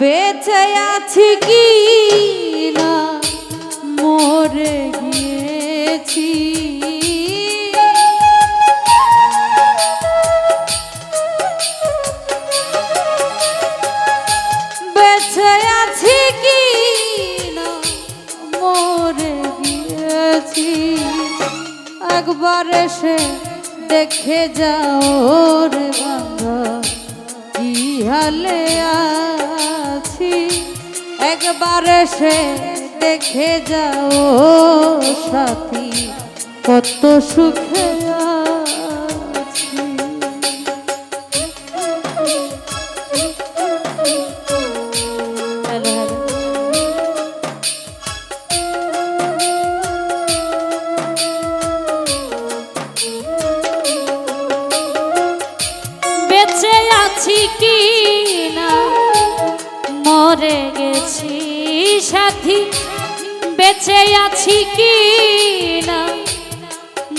বেঁচে আছি কি না? মরে গিয়েছি। বেঁচে আছি কি না? মরে গিয়েছি। একবার এসে দেখে যাও রে বাংলা কি হালে আছি একবার এসে দেখে যাও সাথী কত সুখে বেঁচে আছি কি না?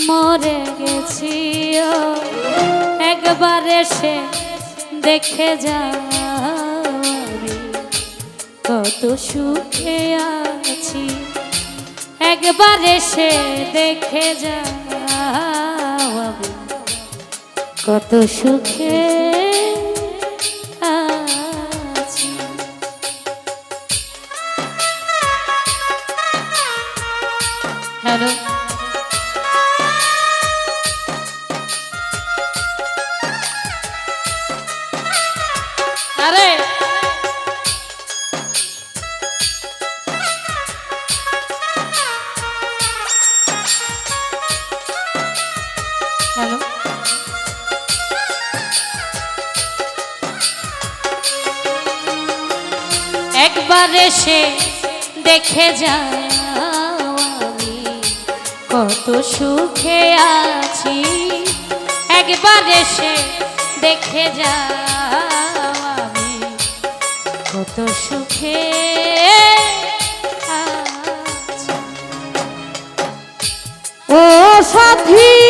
মরে গেছি একবার এসে দেখে যা কত সুখে আছি। একবার এসে দেখে যা কত সুখে হ্যালো আরে। হ্যালো। একবার এসে দেখে আমি কত সুখে আছি। একবার এসে দেখে যাও আমি। কত সুখে ও সাথী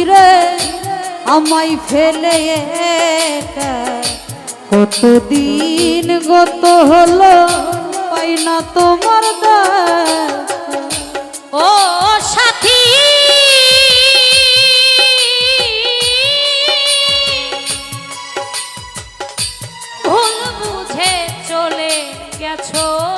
সাথীরে আমায় ফেলে কতদিন গত হলো, পাই না তোমার ও সাথী! ভুল বুঝে চলে গেছো।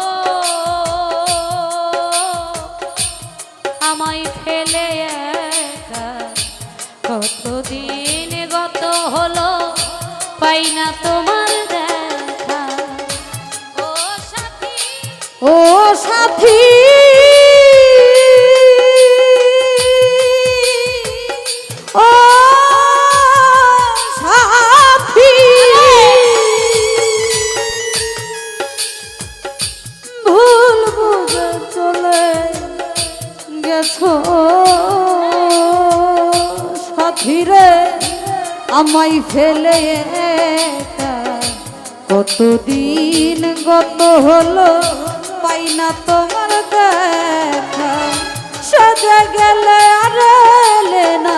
সাথী। ও সাথী। ভুল বুঝে আমায় ফেলে কতদিন গত হলো? পাই না তোমার দেখা। সাজা গেলে আর এলে না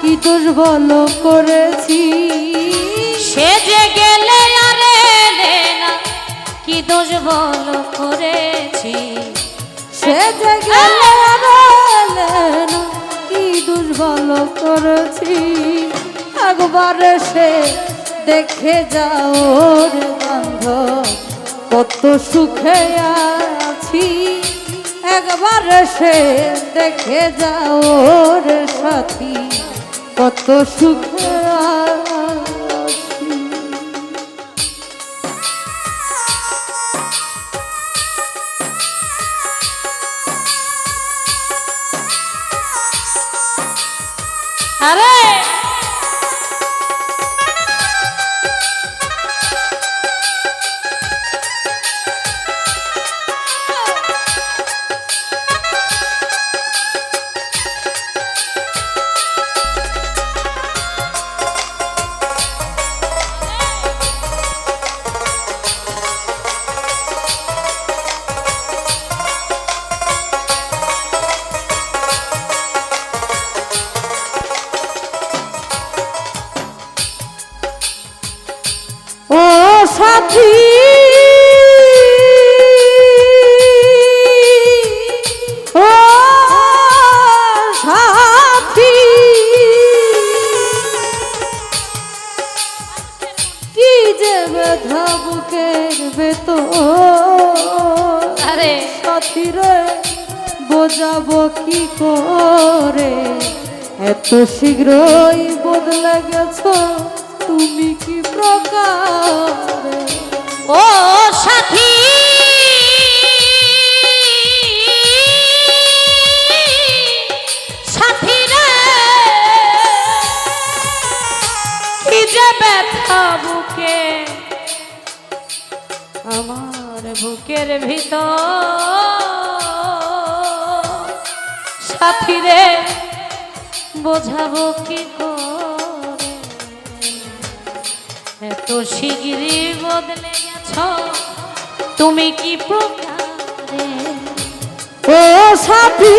কি দোষ বলো করেছি। সে যে গেলে আর এলে না কি দোষ বল করেছি। সে যে গেলে আর এলে না কি দোষ ভালো করেছি। একবার সে দেখে যাও রে বান্ধব কত সুখে আছি একবার সে দেখে যাও রে সাথী কত সুখে আরে! সাথী ও সাথী। কি যে ব্যথা বুকের বেতো আরে। সাথী রে বোঝাবো কি করে? এত শীঘ্রই বদলে গেছো তুমি কি প্রকারে? ও সাথী। সাথী রে কি যে ব্যথা বুকে। আমার বুকের ভিতর। সাথী রে বোঝাবো কি করে? এত শিগগিরই বদলে গেছ তুমি কি প্রকারে ও সাথী!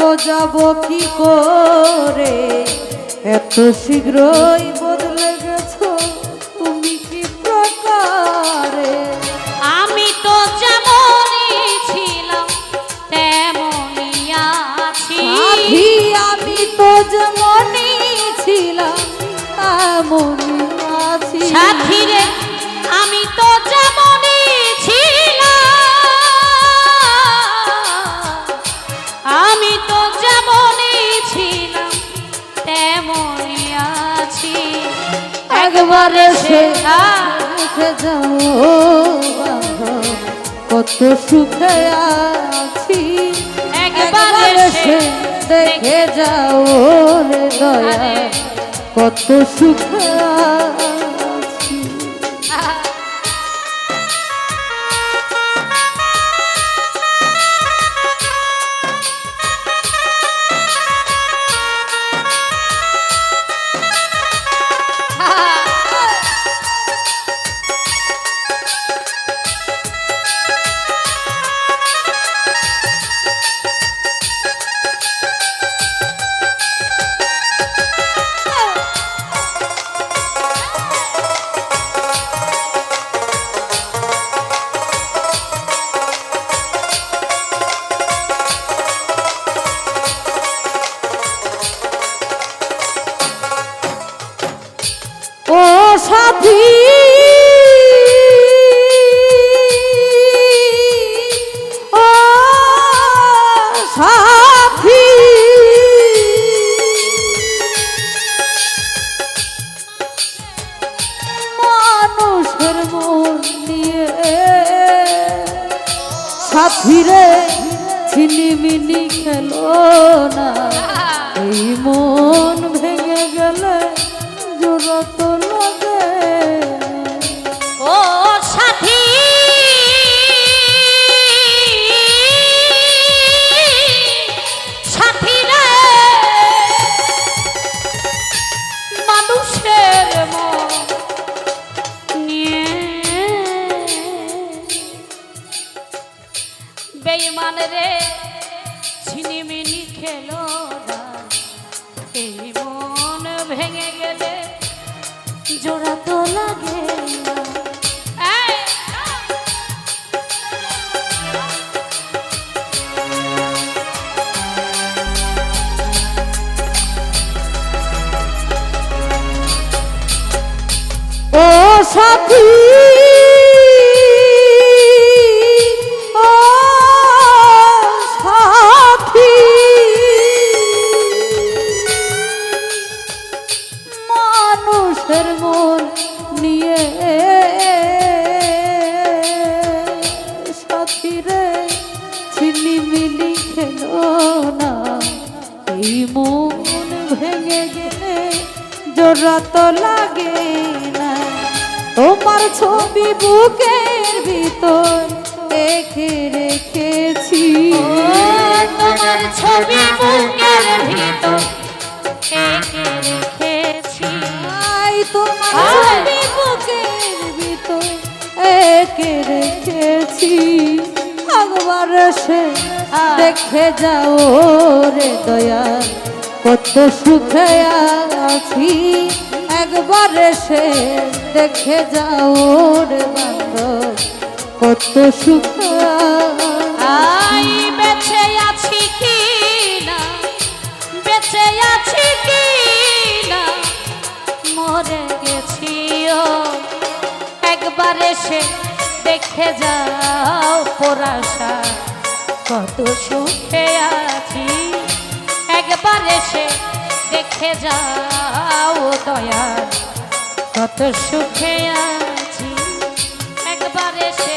বোঝাবো কি করে? এত শীঘ্রই বদলে গেছো তুমি কি প্রকারে? আমি তো যেমনই ছিলাম তেমনই আছি। আমি তো যেমনই ছিলাম তেমনই আছি। সাথী রে আমি তো একবারে সে উঠে যাও কত সুখে আছি। একবারে সে সে দেখে যাও রে দয়া কত সুখে এই মন ভেঙে গেলে জোড়া তো লাগে ও সাথী ছবি বুকের ভিতর এঁকে রেখেছি। তোমার ছবি বুকের ভিতর এঁকে রেখেছি। আই তোমার। ছবি বুকের ভিতর এঁকে রেখেছি। একবার সে দেখে যাও রে দয়া কত সুখে আছি। একবার সে দেখে যাও রে বান্ধব কত সুখে। আই বেঁচে আছি কি না? বেঁচে আছি কি না? মরে গেছি একবার এসে দেখে যাও পরাশা, কত সুখে আছি। একবার এসে দেখে যাও। দয়া কত সুখে আছি। একবার এসে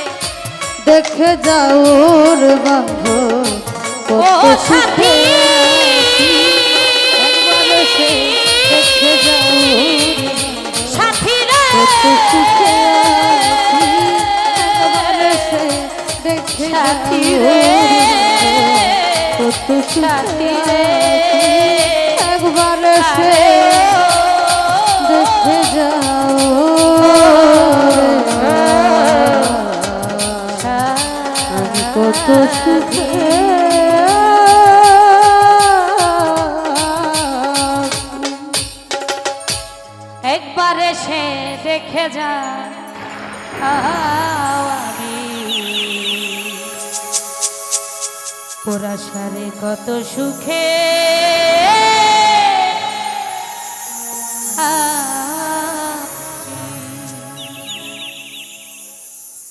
দেখে যাও ও কত সুখে সাথী। একবার সে দেখে যাও সাথী রে। কত সুখে আছি। একবার সে দেখে সাথী রে। কত সুখে একবার সে দেখে যা। আমি। পোড়াশারে কত সুখে